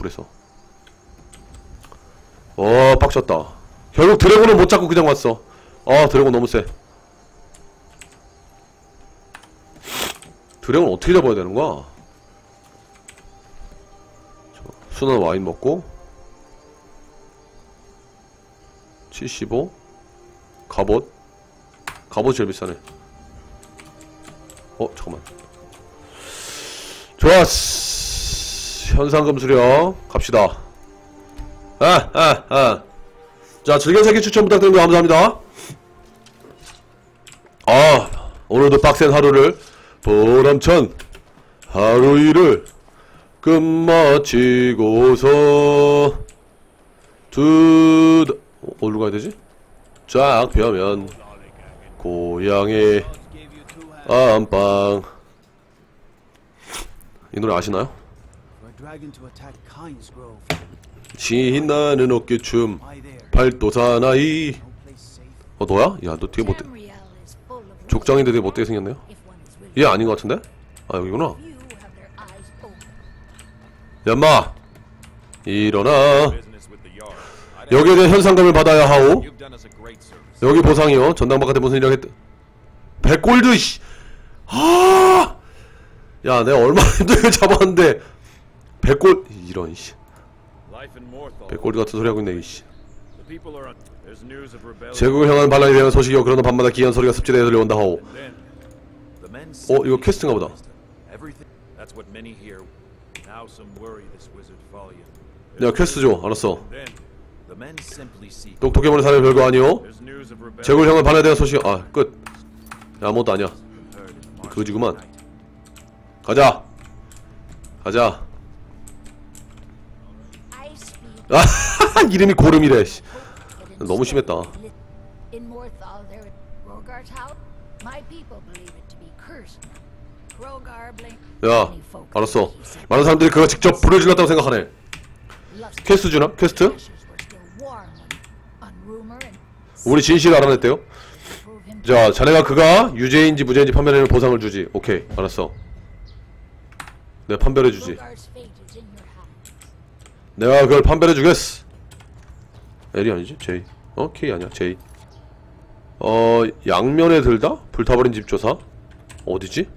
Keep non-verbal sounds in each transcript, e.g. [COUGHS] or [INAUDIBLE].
불에서. 어 빡쳤다. 결국 드래곤은 못 잡고 그냥 왔어. 아 드래곤 너무 세. 드래곤 어떻게 잡아야 되는 거야? 저, 순한 와인 먹고. 75 갑옷. 갑옷 제일 비싸네. 어 잠깐만. 좋았어 현상금 수령 갑시다 아, 아, 아. 자, 즐겨찾기 추천 부탁드립니다. 감사합니다. 아, 오늘도 빡센 하루를 보람찬 하루 일을 끝마치고서 두, 어, 어디로 가야 되지? 쫙 펴면 고향의 안방 이 노래 아시나요? Dragon to attack Kynes Grove. 신나는 어깨춤 Why there? 팔도 사나이 No place safe. 어 너야? 야 너 되게 못돼 족장인데 되게 못되게 생겼네요 얘 아닌 것 같은데? 아 여기구나. 연마 일어나 여기에 대한 현상금을 받아야 하오. 여기 보상이요 전당 바깥에 무슨 일을 했 100골드 씨 아! 야 내가 얼마나 힘들게 잡았는데 100골 이런 씨. 100골드 같은 소리 하고 있네 이씨. 제국을 향한 반란이 되는 소식이요 그러나 밤마다 기이한 소리가 습지대에 들려온다 하오 어 이거 퀘스트인가 보다. 야 퀘스트 줘 알았어 seek. 똑똑해 보는 사람이 별거 아니오. 제국을 향한 반란에 대한 소식 아끝 아무것도 아니야 heard in the marsh 그지구만. 가자 가자 아 이름이 고름이래 씨. 너무 심했다 In Morthal, there at Rogar's house, my people believe it to be cursed. Rogar blame 야 many folk 알았어 많은 사람들이 그거 직접 불을 질렀다고 생각하네 lust 퀘스트 주나? 퀘스트? ashes were still warm on, on rumor and 우리 진실을 알아냈대요 prove him 자 자네가 그가 유죄인지 무죄인지 판별하는 보상을 주지 오케이 알았어 내가 판별해주지 Rogar's fate is in your hands. 내가 그걸 판별해 주겠어 L이 아니지? J 어? K 아니야 J 어 양면에 들다? 불타버린 집 조사 어디지?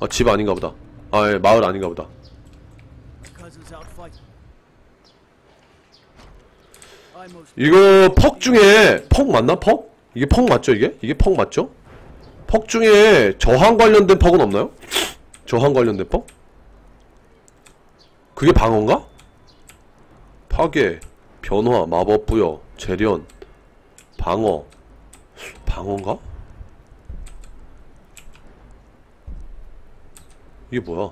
아 집 아닌가 보다 아 예, 마을 아닌가 보다 이거 퍽 중에 퍽 맞나? 퍽? 이게 퍽 맞죠 이게? 이게 퍽 맞죠? 퍽 중에 저항 관련된 퍽은 없나요? 저항 관련된 퍽? 그게 방어인가? 파괴, 변화, 마법 부여, 재련, 방어 방어인가? 이게 뭐야?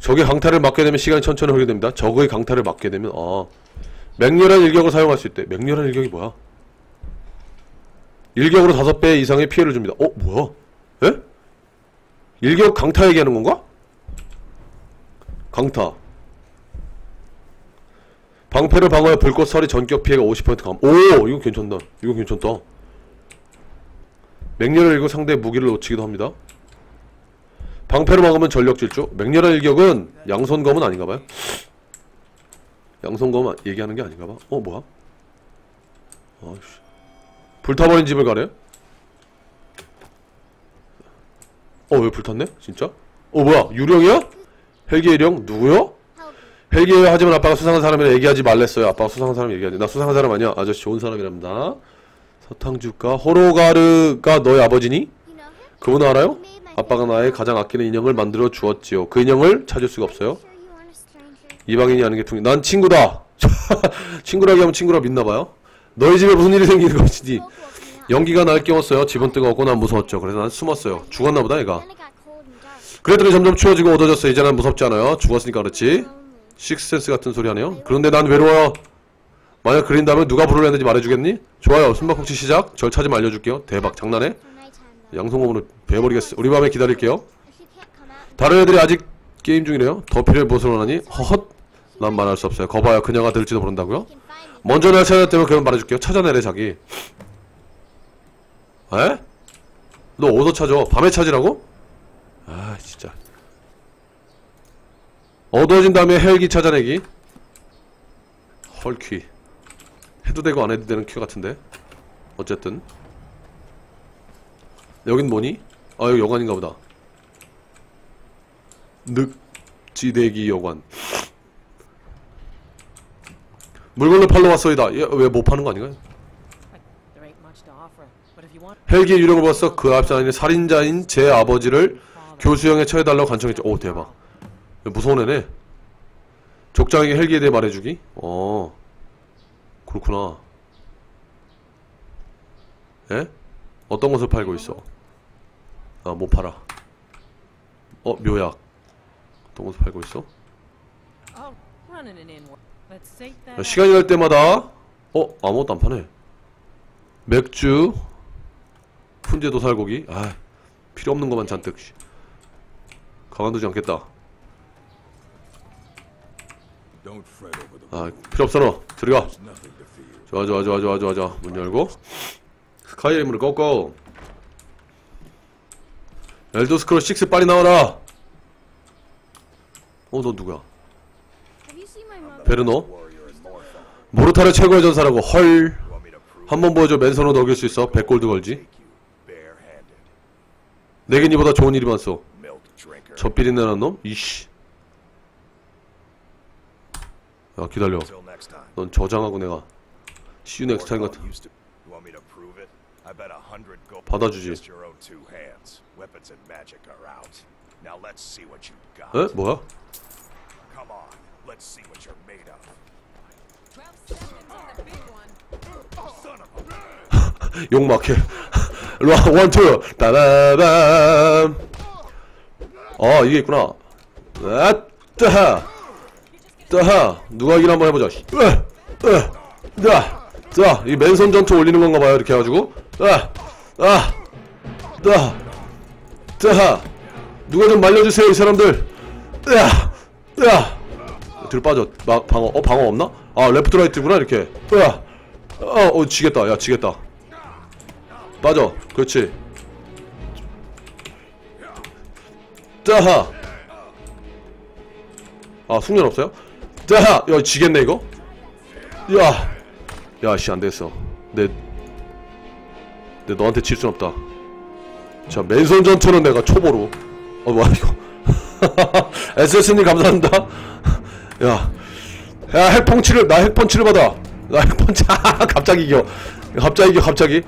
적의 강타를 맞게 되면 시간이 천천히 흐르게 됩니다. 적의 강타를 맞게 되면 아 맹렬한 일격을 사용할 수 있대. 맹렬한 일격이 뭐야? 일격으로 다섯 배 이상의 피해를 줍니다. 어, 뭐야? 에? 일격 강타 얘기하는 건가? 강타. 방패를 방어해 불꽃 서리 전격 피해가 50% 감. 오, 이거 괜찮다. 이거 괜찮다. 맹렬한 일격 상대의 무기를 놓치기도 합니다. 방패를 막으면 전력 질주. 맹렬한 일격은 양손 검은 아닌가봐요. 양손검 아- 얘기하는 게 아닌가 봐. 어, 뭐야? 아이씨. 불타버린 집을 가래? 어, 왜 불탔네? 진짜? 어, 뭐야? 유령이야? 헬기 유령? 누구요? 헬기 유령 하지만 아빠가 수상한 사람이라 얘기하지 말랬어요. 아빠가 수상한 사람 얘기하지. 나 수상한 사람 아니야. 아저씨 좋은 사람이랍니다. 서탕주가 호로가르가 너의 아버지니? 그분 알아요? 아빠가 나의 가장 아끼는 인형을 만들어 주었지요. 그 인형을 찾을 수가 없어요. 이방인이 아는 게 풍이. 난 친구다. [LAUGHS] 친구라기 하면 친구라 믿나봐요. 너희 집에 무슨 일이 생기는 것이지. 연기가 날 깨웠어요. 집은 뜨거웠고 난 무서웠죠. 그래서 난 숨었어요. 죽었나 보다 얘가. 그랬더니 점점 추워지고 어두워졌어. 이제 난 무섭지 않아요. 죽었으니까 그렇지. 식스센스 같은 소리 하네요. 그런데 난 외로워요. 만약 그린다면 누가 했는지 말해주겠니? 좋아요. 숨바꼭질 시작. 절차 좀 알려줄게요. 대박. 장난해? 양손검으로 베어버리겠어. 우리 밤에 기다릴게요. 다른 애들이 아직 게임 중이래요. 더 필요해 무엇을 원하니? 허헛. 난 말할 수 없어요. 거봐요. 그녀가 들을지도 모른다고요? 먼저 날 찾았다면 그럼 말해줄게요. 찾아내래 자기. 에? 너 어디서 찾아? 밤에 찾으라고? 아 진짜. 어두워진 다음에 헬기 찾아내기. 헐퀴 해도 되고 안 해도 되는 큐 같은데. 어쨌든. 여긴 뭐니? 아 여기 여관인가 보다. 늑지대기 여관. 물건을 팔러 왔어이다. 왜못 파는 거 아닌가요? 헬기의 유령을 봤어. 그 앞자리에 살인자인 제 아버지를 교수형에 처해달라고 간청했죠. 오 대박 무서운 애네? 족장에게 헬기에 대해 말해주기? 어 그렇구나. 예? 어떤 것을 팔고 있어? 아못 팔아? 어 묘약. 어떤 것을 팔고 있어. 야, 시간이 날 때마다 어 아무것도 안 파네. 맥주 훈제 도 살고기. 아 필요 없는 것만 잔뜩. 씨. 가만두지 않겠다 아 필요 없어 너 들어가. 좋아 좋아 좋아 좋아 좋아 좋아. 문 열고. 스카이림으로 꺼꺼 엘더 스크롤 6 빨리 나와라. 어 너 누구야? 베르노? 모르타르 최고의 전사라고. 헐. Want me to prove 한번 보여줘. 맨손으로 녹일 수 있어. 100골드 걸지? 내게 니보다 좋은 일이 많소. 저 비린내 나는 놈? 이씨 야 기다려. 넌 저장하고 내가 See you next time gold. 받아주지. 에? 뭐야? 욕막해 일로와 원투 따라밤 어 이게 있구나 아따하 따하 누가 이긴 한번 해보자 자 이 맨손 전투 올리는 건가 봐요 이렇게 해가지고. 아아 따하 따하 누가 좀 말려주세요 이 사람들. 뒤로 빠져. 막 방어 어 방어 없나? 아 레프트 라이트구나 이렇게. 으아 어, 어 지겠다. 야 지겠다. 빠져. 그렇지. 짜하. 아 숙련 없어요? 짜하 야 지겠네 이거 야 야 씨 안됐어 내 내 너한테 질순 없다 자 맨손 전투는 내가 초보로 어 뭐야 이거 [LAUGHS] SS님 감사합니다 야, 야 핵펀치를 나 핵펀치를 받아. 나 핵펀치 [LAUGHS] 갑자기 이겨. 갑자기 이겨 갑자기.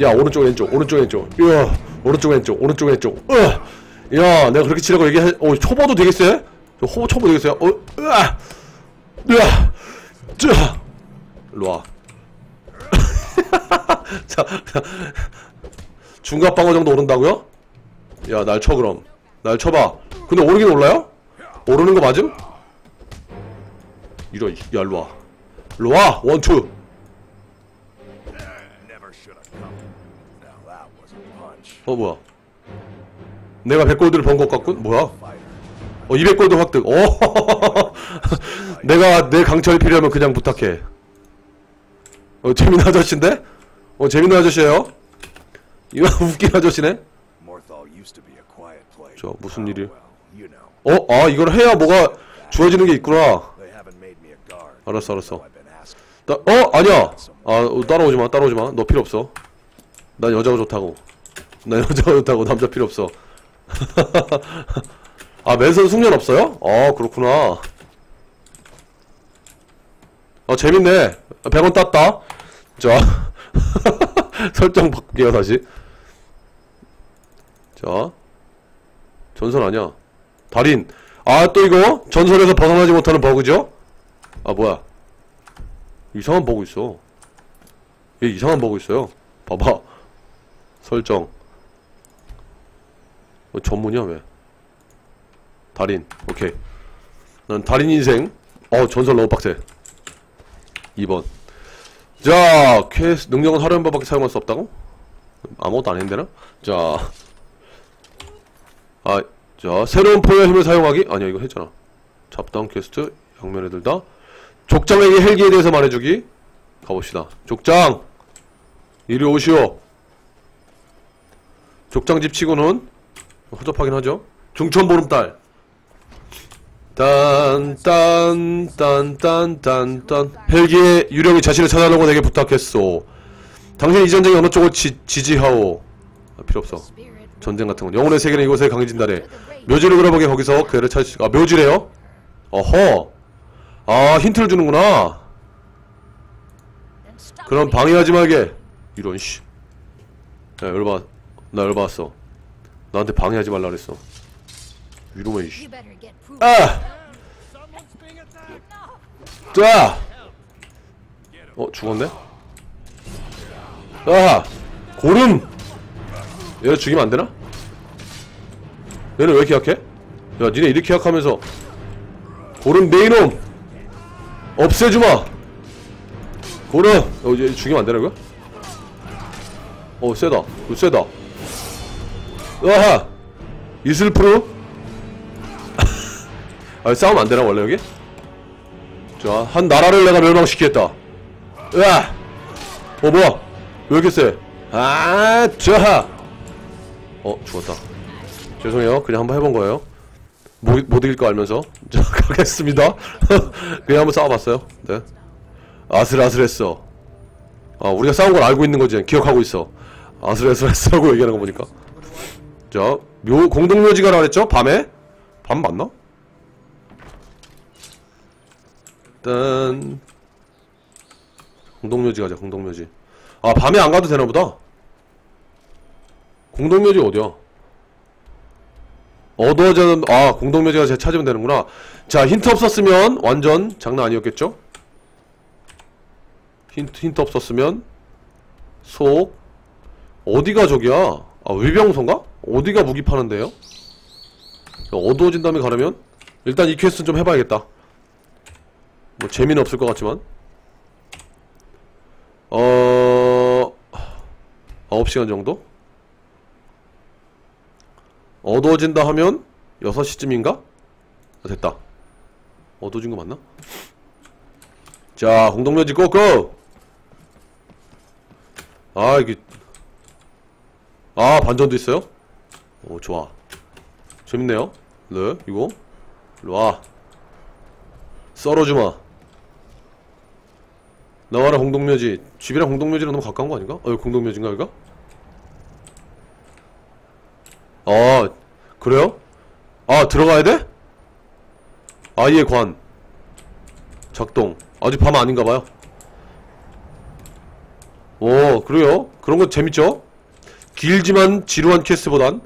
야 오른쪽 왼쪽 오른쪽 왼쪽. 야 오른쪽 왼쪽 오른쪽 왼쪽. 으. 야 내가 그렇게 치라고 얘기해. 어 초보도? 저 호보 초보 되게 세요. 어 으아. 으아. 쯔. 일로 와. [LAUGHS] 자, 자. 중갑 방어 정도 오른다고요? 야 날 쳐 그럼. 날 쳐봐. 근데 오르긴 올라요? 오르는 거 맞음? 이런 야 일로와 일로와 a punch. 어 뭐야 내가 100골드를 번 것 같군 뭐야 어 200골드 획득 오 내가 내 강철이 필요하면 그냥 부탁해. 어 재밌는 아저씨인데? 어 재밌는 아저씨예요? 이거 [LAUGHS] 웃긴 아저씨네. 저 무슨 you know. 어아 이걸 해야 뭐가 주어지는 게 있구나. 알았어 알았어. 따, 어 아니야. 아 어, 따라오지 마 따라오지 마 너 필요 없어. 난 여자가 좋다고. 난 여자가 좋다고. 남자 필요 없어 [LAUGHS] 아 맨손 숙련 없어요? 아 그렇구나 어 재밌네 100원 땄다 자 [LAUGHS] 설정 바꿀게요 다시 자 전설 아니야 달인 아 또 이거 전설에서 벗어나지 못하는 버그죠? 아 뭐야 이상한 버그 있어. 얘 이상한 버그 있어요. 봐봐. 설정. 어, 전문이야 왜? 달인. 오케이. 난 달인 인생. 어 전설 너무 빡세. 2번. 자 퀘스 능력은 하루 한 번밖에 사용할 수 없다고? 아무것도 안 했는데나? 자. 아, 자 새로운 포의 힘을 사용하기? 아니야 이거 했잖아. 잡다운 퀘스트 양면에 들다. 족장에게 헬기에 대해서 말해주기 가봅시다 족장 이리 오시오 족장집 치고는 허접하긴 하죠 중천 보름달 딴딴딴딴딴딴 헬기의 유령이 자신을 찾아내고 내게 부탁했소. 당신 이 전쟁에 어느 쪽을 지, 지지하오? 아, 필요 없어. Spirit 전쟁 같은 건 영혼의 세계는 이곳에 강해진다래. 묘지를 그려보게 거기서 그를 찾을 수. 아 묘지래요? 어허. 아 힌트를 주는구나. 그럼. 방해하지 말게. 이런 씨. 야 열받. 나 열받았어. 나한테 방해하지 말라 그랬어. 이러면 이씨. 아! 자! 어, 죽었네? 아! 고름! 얘를 죽이면 안 되나? 얘는 왜 이렇게 약해? 야, 니네 이렇게 약하면서. 고름 내 이놈! 없애주마! 고름! 어, 얘 죽이면 안 되라고요? 어, 세다. 어, 세다. 아하! 이슬프루? 아, 싸우면 안 되나, 원래 여기? 자, 한 나라를 내가 멸망시키겠다. 으아! 어, 뭐야? 왜 이렇게 세? 아, 자! 어, 죽었다. 죄송해요. 그냥 한번 해본 거예요. 못, 못 이길 거 알면서. [LAUGHS] 자, 가겠습니다. [LAUGHS] 그냥 한번 싸워봤어요. 네. 아슬아슬했어. 아, 우리가 싸운 걸 알고 있는 거지. 기억하고 있어. 아슬아슬했어라고 얘기하는 거 보니까. 자, 묘, 공동묘지가라 그랬죠? 밤에? 밤 맞나? 일단 공동묘지 가자 공동묘지. 아 밤에 안 가도 되나보다. 공동묘지 어디야? 어두워져 아 공동묘지가 제가 찾으면 되는구나. 자 힌트 없었으면 완전 장난 아니었겠죠? 힌트, 힌트 없었으면 속 어디가 저기야? 아 위병소인가? 어디가 무기 파는데요? 어두워진 다음에 가려면? 일단 이 퀘스트 좀 해봐야겠다 뭐 재미는 없을 것 같지만 어... 9시간 정도? 어두워진다 하면 6시쯤인가? 아, 됐다 어두워진 거 맞나? 자 공동묘지 고고! 아 이게 아 반전도 있어요? 오 좋아 재밌네요 네 이거 일로와 썰어주마 나와라 공동묘지 집이랑 공동묘지랑 너무 가까운 거 아닌가? 어 공동묘지인가 여기가? 아 그래요? 아 들어가야 돼? 아예 관 작동 아직 밤 아닌가봐요 오 그래요? 그런 거 재밌죠? 길지만 지루한 퀘스트보단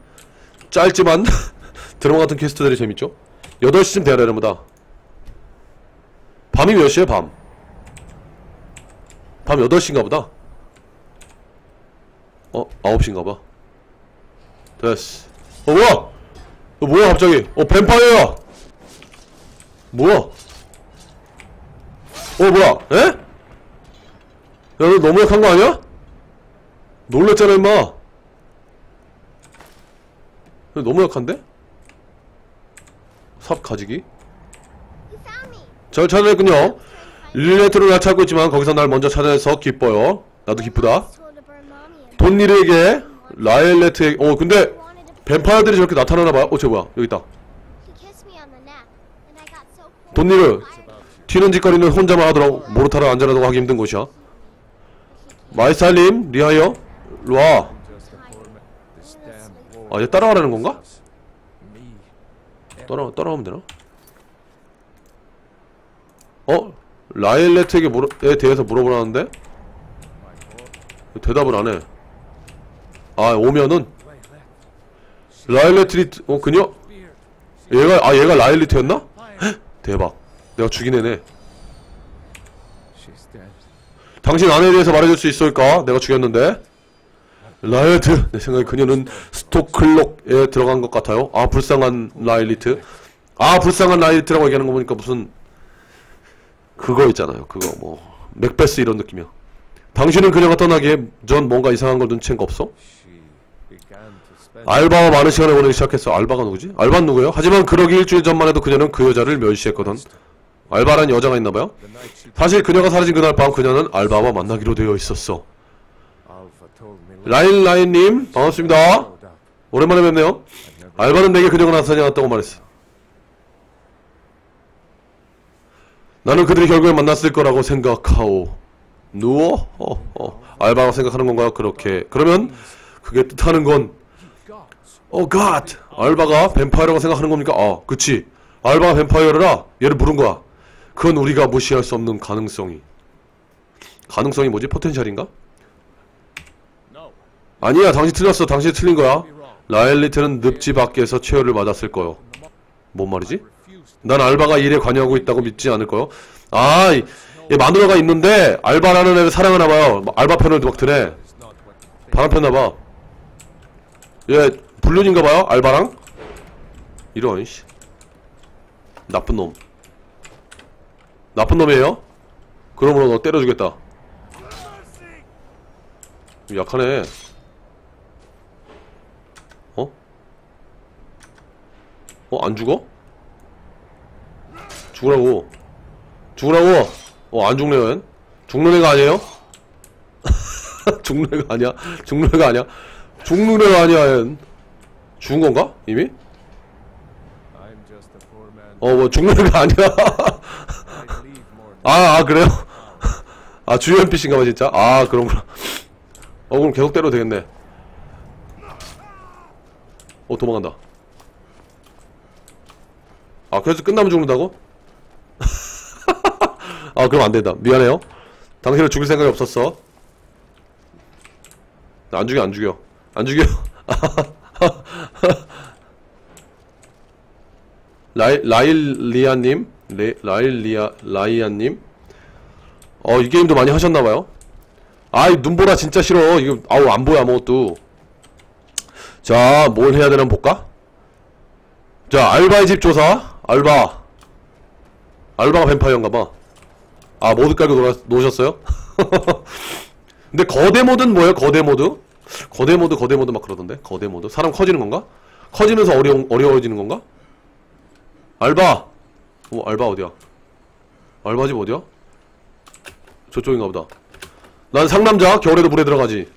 짧지만 [LAUGHS] 드라마 같은 퀘스트들이 재밌죠? 8시쯤 돼야 되나 보다 밤이 몇 시에 밤? 밤 8시인가 보다. 어? 9시인가 봐. 됐어. 어 뭐야? 어 뭐야 갑자기? 어 뱀파이어야! 뭐야? 어 뭐야? 에? 야너 너무 약한 거 아니야? 놀랬잖아 임마. 야, 너무 약한데? 삽 가지기? 잘 찾아냈군요 릴레트로 날 찾고 있지만 거기서 날 먼저 찾아내서 기뻐요. 나도 기쁘다. 돈니르에게 라일레트에게 어 근데 뱀파이어들이 저렇게 나타나나봐요. 어쟤 뭐야? 여기 있다. 돈니르 튀는 짓거리는 혼자만 하도록 모르타를 안전하다고 하기 힘든 곳이야. 마이살님 리하이어 일로와. 아얘 따라가라는 건가? 따라, 따라가면 되나? 어? 라일레트에게 물어, 에 대해서 물어보라는데? 대답을 안 해. 아, 오면은? 라일레트리, 어, 그녀? 얘가, 아, 얘가 라일리트였나? 헉, 대박. 내가 죽인 애네. 당신 아내에 대해서 말해줄 수 있을까? 내가 죽였는데. 라일리트. 내 생각에 그녀는 스토클록에 들어간 것 같아요. 아, 불쌍한 라일리트. 아, 불쌍한 라일리트라고 얘기하는 거 보니까 무슨, 그거 있잖아요. 그거 뭐 맥베스 이런 느낌이야. 당신은 그녀가 떠나기에 전 뭔가 이상한 걸 눈치챈 거 없어? 알바와 많은 시간을 보내기 시작했어. 알바가 누구지? 알바는 누구예요? 하지만 그러기 일주일 전만 해도 그녀는 그 여자를 멸시했거든. 알바란 여자가 있나봐요? 사실 그녀가 사라진 그날 밤 그녀는 알바와 만나기로 되어 있었어. 라인 라인님 반갑습니다. 오랜만에 뵙네요. 알바는 내게 그녀가 나타나지 않았다고 말했어. 나는 그들이 결국에 만났을 거라고 생각하오. 누워? 어, 어. 알바가 생각하는 건가요? 그렇게. 그러면 그게 뜻하는 건 어, 갓! 알바가 뱀파이어라고 생각하는 겁니까? 아, 그치. 알바가 뱀파이어라. 얘를 부른 거야. 그건 우리가 무시할 수 없는 가능성이. 가능성이 뭐지? 포텐셜인가? 아니야, 당신 틀렸어. 당신이 틀린 거야. 라일리트는 늪지 밖에서 최후를 맞았을 거요. 뭔 말이지? 난 알바가 일에 관여하고 있다고 믿지 않을 거요. 아, 이, 이 마누라가 있는데 알바라는 애를 사랑하나 봐요. 알바 편을 막 드네. 바람 폈나 봐. 얘 불륜인가 봐요. 알바랑. 이런 씨. 나쁜 놈. 나쁜 놈이에요? 그러므로 너 때려주겠다. 약하네. 어? 어, 안 죽어? 죽으라고. 죽으라고! 어, 안 죽네요, 얜. 죽는 애가 아니에요? [LAUGHS] 죽는 애가 아니야? 죽는 애가 아니야? 죽는 애가 아니야, 얜. 죽은 건가? 이미? 어, 뭐, 죽는 애가 아니야. [LAUGHS] 아, 아, 그래요? [LAUGHS] 아, 주요 NPC인가 봐, 진짜? 아, 그런구나. 어, 그럼 계속 때려도 되겠네. 어, 도망간다. 아, 그래서 끝나면 죽는다고? 아, 그럼 안 된다. 미안해요. 당신을 죽일 생각이 없었어. 나안 죽여, 안 죽여. 안 죽여. [LAUGHS] 라이, 라일리아님? 레, 라일리아, 라이아님? 어, 이 게임도 많이 하셨나봐요. 아이, 눈보라 진짜 싫어. 이거, 아우, 안 보여, 아무것도. 자, 뭘 해야 되나 볼까? 자, 알바의 집 조사. 알바. 알바가 뱀파이어인가봐. 아, 모드 깔고 놀아, 놓으셨어요? [LAUGHS] 근데 거대 모드는 뭐예요? 거대 모드? 거대 모드, 거대 모드 막 그러던데? 거대 모드? 사람 커지는 건가? 커지면서 어려, 어려워지는 건가? 알바! 어, 알바 어디야? 알바 집 어디야? 저쪽인가 보다. 난 상남자, 겨울에도 물에 들어가지.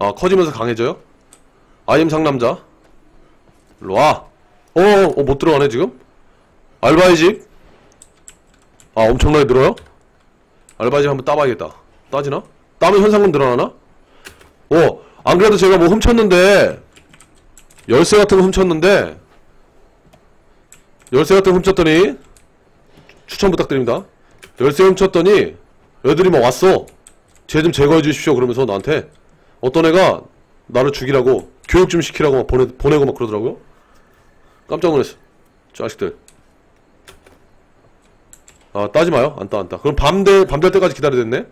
아, 커지면서 강해져요? 아임 상남자. 일로 와. 어, 어, 못 들어가네, 지금? 알바의 집? 아, 엄청나게 늘어요? 알바의 집 한번 따봐야겠다. 따지나? 따면 현상금 늘어나나? 어, 안 그래도 제가 뭐 훔쳤는데, 열쇠 같은 거 훔쳤는데, 열쇠 같은 거 훔쳤더니, 추천 부탁드립니다. 열쇠 훔쳤더니, 애들이 막 왔어. 쟤 좀 제거해 주십시오. 그러면서 나한테. 어떤 애가 나를 죽이라고, 교육 좀 시키라고 막 보내, 보내고 막 그러더라고요. 깜짝 놀랐어. 자식들. 아, 따지 마요. 안 따, 안 따. 그럼 밤 될, 밤될 때까지 기다려야 됐네?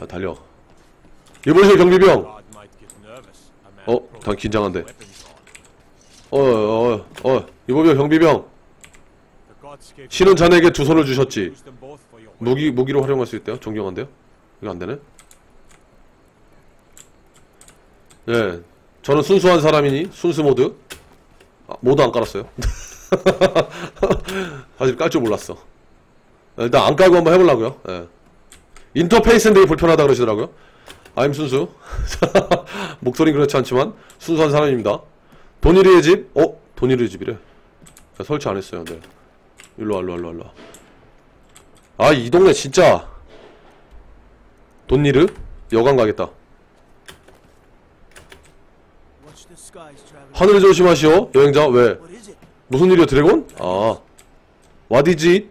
아, 달려. 이보세요, 경비병. 어, 당 긴장한데. weapons on. 어, 어, 어. 이보세요, 경비병. 신은 자네에게 두 손을 주셨지. 무기, 무기로 활용할 수 있대요? 존경한데요? 이거 안 되네? 예. 저는 순수한 사람이니, 순수 모드. 아, 모드 안 깔았어요. [LAUGHS] [LAUGHS] 사실 깔 줄 몰랐어. 일단 안 깔고 한번 해보려고요. 예. 인터페이스는 되게 불편하다 그러시더라고요. 아임 순수. [LAUGHS] 목소리는 그렇지 않지만, 순수한 사람입니다. 돈이리의 집? 어? 돈이리의 집이래. 자, 설치 안 했어요, 네. 일로와, 일로와, 일로와, 일로와. 아, 이 동네 진짜. 돈니르? 여관 가겠다. 하늘 조심하시오, 여행자. 왜? 무슨 일이야, 드래곤? 아. What is it?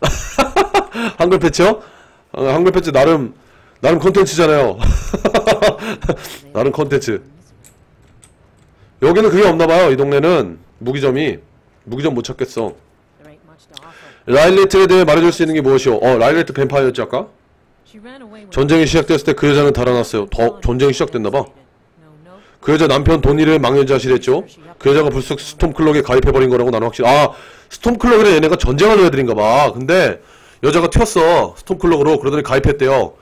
[LAUGHS] 한글 패치요? 아, 한글 패치 나름, 나름 컨텐츠잖아요. [LAUGHS] 나름 컨텐츠. 여기는 그게 없나봐요, 이 동네는. 무기점이. 무기점 못 찾겠어. 라일레트에 대해 말해줄 수 있는 게 무엇이오? 어, 라일레트 뱀파이어였지, 아까? 전쟁이 시작됐을 때 그 여자는 달아났어요. 더, 전쟁이 시작됐나봐. 그 여자 남편 돈이를 망연자실했죠. 그 여자가 불쑥 스톰클럭에 가입해버린 거라고 나는 확실히 아 스톰클럭이라 얘네가 전쟁하는 애들인가봐. 근데 여자가 튀었어 스톰클럭으로 그러더니 가입했대요.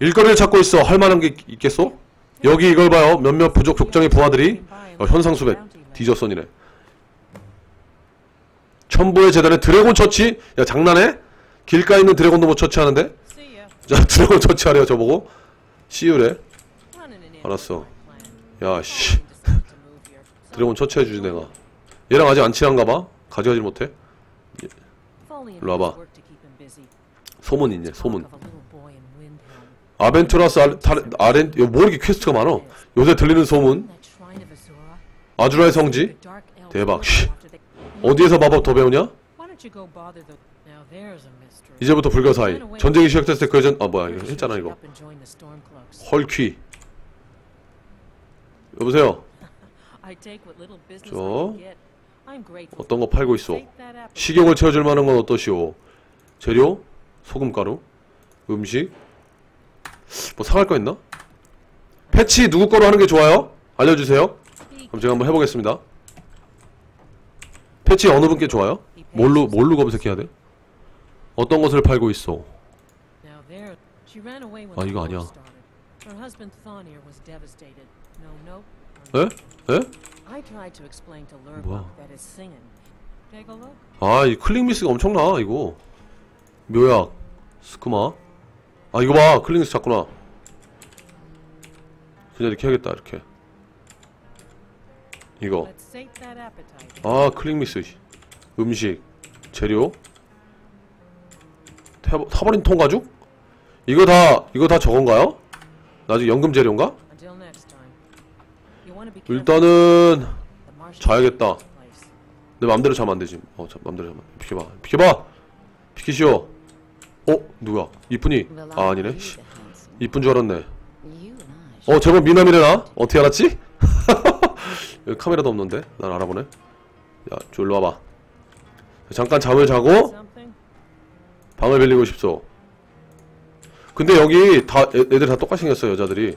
일거리를 찾고 있어. 할 만한 게 있겠소? 여기 이걸 봐요. 몇몇 부족 족장의 부하들이 어, 현상수배 디저선이네. 천부의 재단에 드래곤 처치? 야 장난해? 길가에 있는 드래곤도 못 처치하는데? 자 드래곤 처치하래요 저보고. in 알았어. Plan. 야 씨. Decide to move here. 드래곤 처치해주지 내가 얘랑 아직 안 친한가 봐 가져가지 못해 일로 와봐. 소문 있네 소문. 아벤투라스 아렌 이거 뭐 이렇게 퀘스트가 많어 요새 들리는 소문. 아주라의 성지 대박, 씨. 어디에서 마법 더 배우냐? 이제부터 불가사의 전쟁이 시작됐을 때 그전 아 뭐야 이거 했잖아 이거. 헐퀴 여보세요 저. 어떤 거 팔고 있어. 식욕을 채워줄 만한 건 어떠시오 재료 소금가루 음식 뭐 사갈 거 있나? 패치 누구 거로 하는 게 좋아요? 알려주세요 그럼 제가 한번 해보겠습니다 패치 어느 분께 좋아요? 뭘로 뭘로 검색해야 돼? 어떤 것을 팔고 있어 아, 이거 아니야. 에? 에? 뭐야? 아, 이 클릭 미스가 엄청나, 이거. 묘약, 스크마. 아, 이거 봐. 클릭 미스 잤구나. 그냥 이렇게 해야겠다, 이렇게. 이거. 아, 클릭 미스. 음식, 재료. 타- 타버린 통가죽? 이거 다, 이거 다 저건가요? 나중에 연금 재료인가? Until next time. You want to be careful. 일단은, 자야겠다. 내 맘대로 자면 안 되지. 어, 자, 맘대로 자면. 비켜봐. 비켜봐! 비키시오. 어? 누구야? 이쁜이? 아, 아니네. 씨. 이쁜 줄 알았네. 어, 제법 미남이래, 나? 어떻게 알았지? [LAUGHS] 여기 카메라도 없는데? 난 알아보네. 야, 졸로 와봐. 잠깐 잠을 자고? 방을 빌리고 싶소. 근데 여기 다, 애, 애들 다 똑같이 생겼어, 여자들이.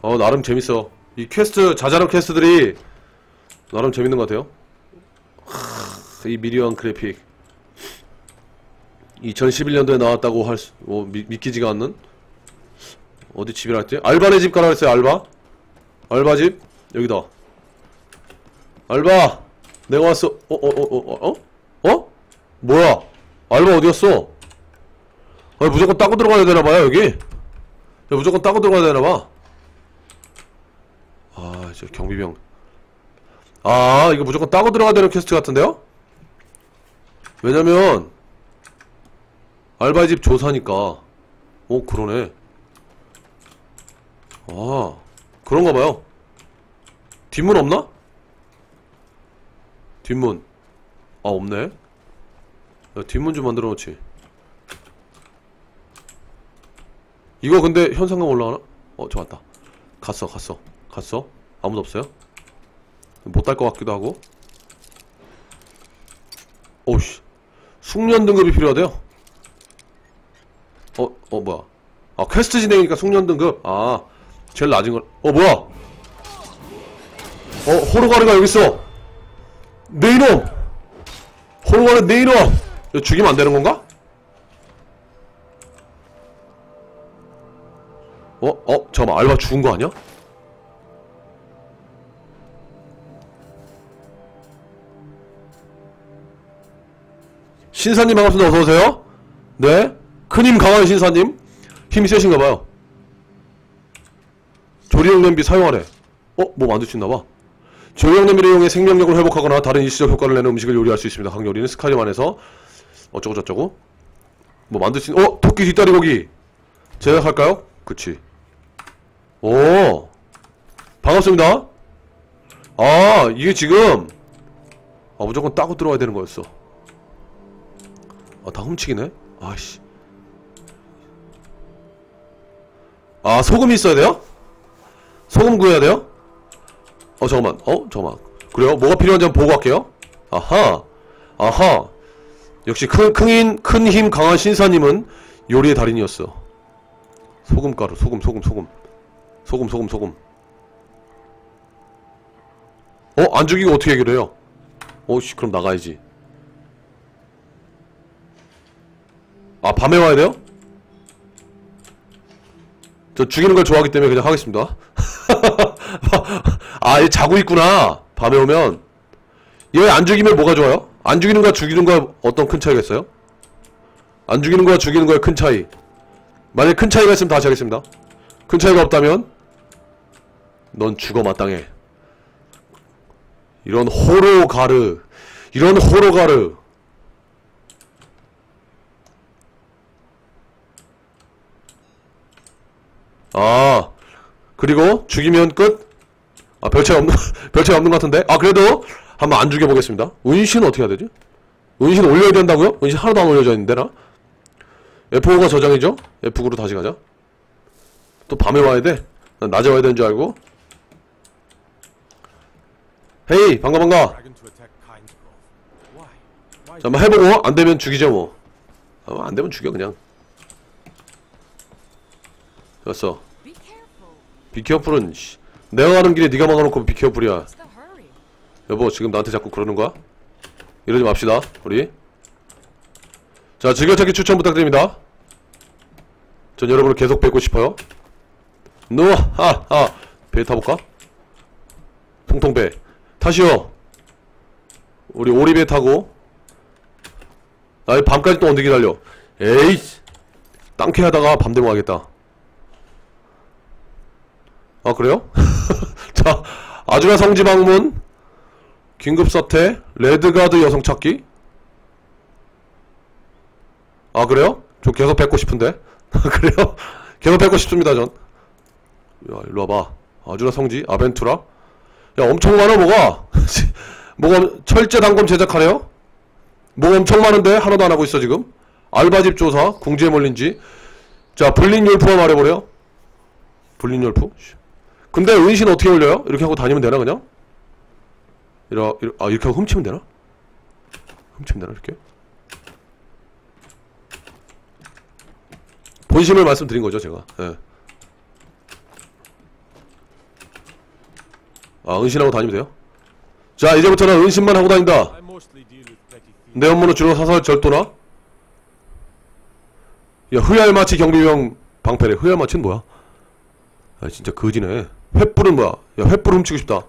어, 나름 재밌어. 이 퀘스트, 자잘한 퀘스트들이 나름 재밌는 것 같아요. 하, 이 미려한 그래픽. 2011년도에 나왔다고 할 수, 어, 미, 믿기지가 않는? 어디 집이라 했지? 알바네 집 가라 했어요, 알바? 알바 집? 여기다. 알바! 내가 왔어. 어, 어, 어, 어, 어? 어? 뭐야? 알바 어디 갔어? 아니 무조건 따고 들어가야 되나봐요 여기 야, 무조건 따고 들어가야 되나봐 아 이제 경비병 아 이거 무조건 따고 들어가야 되는 퀘스트 같은데요? 왜냐면 알바의 집 조사니까 오 그러네 아 그런가 봐요 뒷문 없나? 뒷문 아 없네 야, 뒷문 좀 만들어 놓지 이거 근데 현상금 올라가나? 어, 좋았다. 갔어, 갔어. 갔어? 아무도 없어요? 못 딸 것 같기도 하고. 오우씨. 숙련 등급이 필요하대요. 어, 어, 뭐야. 아, 퀘스트 진행이니까 숙련 등급. 아, 제일 낮은 걸. 어, 뭐야. 어, 호르가르가 여기 있어. 내 이놈! 호르가르 내 이놈! 이거 죽이면 안 되는 건가? 어? 어? 잠깐만 알바 죽은 거 아니야? 신사님 반갑습니다. 어서오세요. 네. 큰힘 강한 신사님. 힘이 세신가봐요. 조리용 냄비 사용하래. 어? 뭐 만들 수 있나봐. 조리용 냄비를 이용해 생명력을 회복하거나 다른 일시적 효과를 내는 음식을 요리할 수 있습니다. 각 요리는 스카림 안에서 어쩌고 저쩌고. 뭐 있... 어? 토끼 뒷다리 고기. 제작할까요? 그치. 오. 반갑습니다. 아 이게 지금 아 무조건 따고 들어와야 되는 거였어 아 다 훔치기네 아씨 아 소금이 있어야 돼요? 소금 구해야 돼요? 어 잠깐만 어 잠깐만 그래요? 뭐가 필요한지 한번 보고 갈게요 아하 아하 역시 큰, 큰 힘 큰 힘 강한 신사님은 요리의 달인이었어 소금가루 소금 소금 소금 소금 소금 소금 어? 안 죽이고 어떻게 해결해요? 오씨 그럼 나가야지 아 밤에 와야 돼요? 저 죽이는 걸 좋아하기 때문에 그냥 하겠습니다. [LAUGHS] 아얘 자고 있구나. 밤에 오면. 얘 안 죽이면 뭐가 좋아요? 안 죽이는 거와 죽이는 거와 어떤 큰 차이가 있어요? 안 죽이는 거와 죽이는 거의 큰 차이. 만약에 큰 차이가 있으면 다시 하겠습니다. 큰 차이가 없다면 넌 죽어 마땅해. 이런 호로가르 이런 호로가르 아 그리고 죽이면 끝? 아 별 차이 없는 [LAUGHS] 별 차이 없는 것 같은데 아 그래도 한번 안 죽여보겠습니다 은신 어떻게 해야 되지? 은신 올려야 된다고요? 은신 하나도 안 올려져 있는데 나? F5가 저장이죠? F9로 다시 가자 또 밤에 와야 돼? 난 낮에 와야 되는 줄 알고 헤이 반가 반가? 자, 한번 해보고 안 되면 죽이죠 뭐. 아, 안 되면 죽여 그냥. 됐어. 비케어풀은 씨. 내가 가는 길에 네가 막아놓고 비케어풀이야. 여보 지금 나한테 자꾸 그러는 거야? 이러지 맙시다 우리. 자 즐겨찾기 추천 부탁드립니다. 전 여러분을 계속 뵙고 싶어요. 누워 하하 배 타볼까? 통통 배 타시오. 우리 오리배 타고 아이 밤까지 또 언제 기다려 에이 땅캐 하다가 밤 되면 가겠다 아 그래요? [LAUGHS] 자 아주라 성지 방문 긴급사태 레드가드 여성 찾기. 아 그래요? 저 계속 뵙고 싶은데. [LAUGHS] 그래요? 계속 뵙고 싶습니다 전. 야, 일로 와봐. 아주라 성지 아벤투라. 야 엄청 많아 뭐가? [LAUGHS] 뭐가 철제 단검 제작하네요? 뭐 엄청 많은데? 하나도 안 하고 있어 지금? 알바집 조사 궁지에 몰린지. 자 불린 율프가 말해보래요. 불린 씨. 근데 은신 어떻게 올려요? 이렇게 하고 다니면 되나 그냥? 이러, 이러, 아 이렇게 하고 훔치면 되나? 훔치면 되나 이렇게? 본심을 말씀드린 거죠 제가 예. 아 은신하고 다니면 돼요? 자 이제부터는 은신만 하고 다닌다. 내 업무는 주로 사설 절도나? 야 흐얄마치 경비병 방패래 흐얄마치는 뭐야? 아 진짜 거지네 횃불은 뭐야? 야 횃불 훔치고 싶다.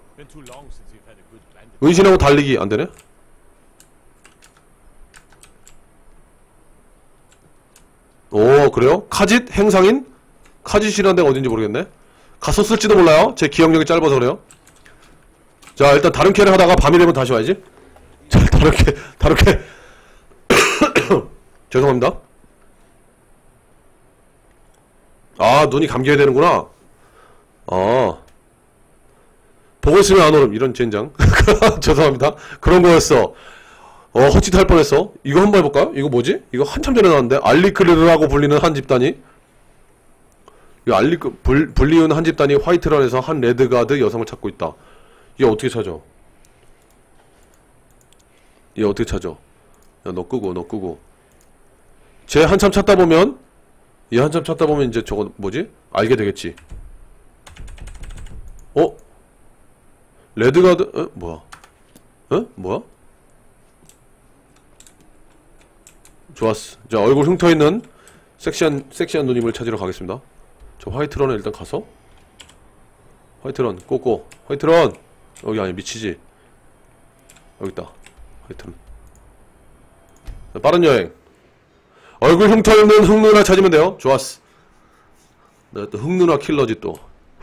은신하고 달리기 안되네? 오 그래요? 카짓? 행상인? 카짓이라는 데가 어딘지 모르겠네 갔었을지도 몰라요 제 기억력이 짧아서 그래요 자 일단 다른 캐를 하다가 밤이 되면 다시 와야지 [LAUGHS] 자 다른 캐 다른 캐 [COUGHS] 죄송합니다 아 눈이 감겨야 되는구나 아 보고 있으면 안 오름 이런 젠장 [LAUGHS] 죄송합니다 그런 거였어 어 헛짓할 뻔했어 이거 한번 해볼까요? 이거 뭐지? 이거 한참 전에 나왔는데 알리크르라고 불리는 한 집단이 이 알리크 불, 불리운 한 집단이 화이트런에서 한 레드가드 여성을 찾고 있다 얘 어떻게 찾아? 얘 어떻게 찾아? 야 너 끄고 너 끄고 쟤 한참 찾다 보면 얘 한참 찾다 보면 이제 저거 뭐지? 알게 되겠지 어? 레드가드 어? 뭐야? 어? 뭐야? 좋았어. 자 얼굴 흉터있는 섹시한 섹시한 누님을 찾으러 가겠습니다. 저 화이트런에 일단 가서. 화이트런 꼬꼬. 화이트런! 여기 아니 미치지. 여기 있다. 화이트런. 자, 빠른 여행. 얼굴 흉터 있는 흑누나 찾으면 돼요. 좋았어. 내가 또 흑누나 킬러지 또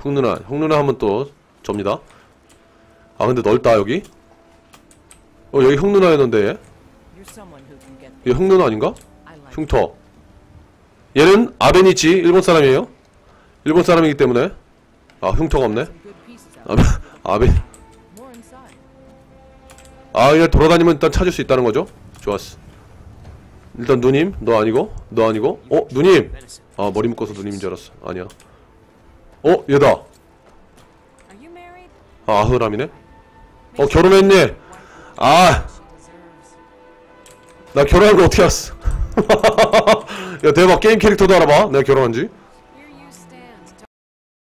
흑누나 흑누나 하면 또 접니다. 아 근데 넓다 여기? 어 여기 흑누나였는데 얘? 흑누나 아닌가? 흉터. 얘는 아베니치 일본 사람이에요? 일본 사람이기 때문에? 아 흉터가 없네. 아, 아베. Inside. 아얘 돌아다니면 일단 찾을 수 있다는 거죠? 좋았어. 일단 누님 너 아니고? 너 아니고? 어 누님! 아 머리 묶어서 누님인 줄 알았어. 아니야 어 얘다? 아 아흐람이네? 어 결혼했네. 아. 나 결혼한 거 어떻게 알았어? [LAUGHS] 야 대박. 게임 캐릭터도 알아봐. 내가 결혼한지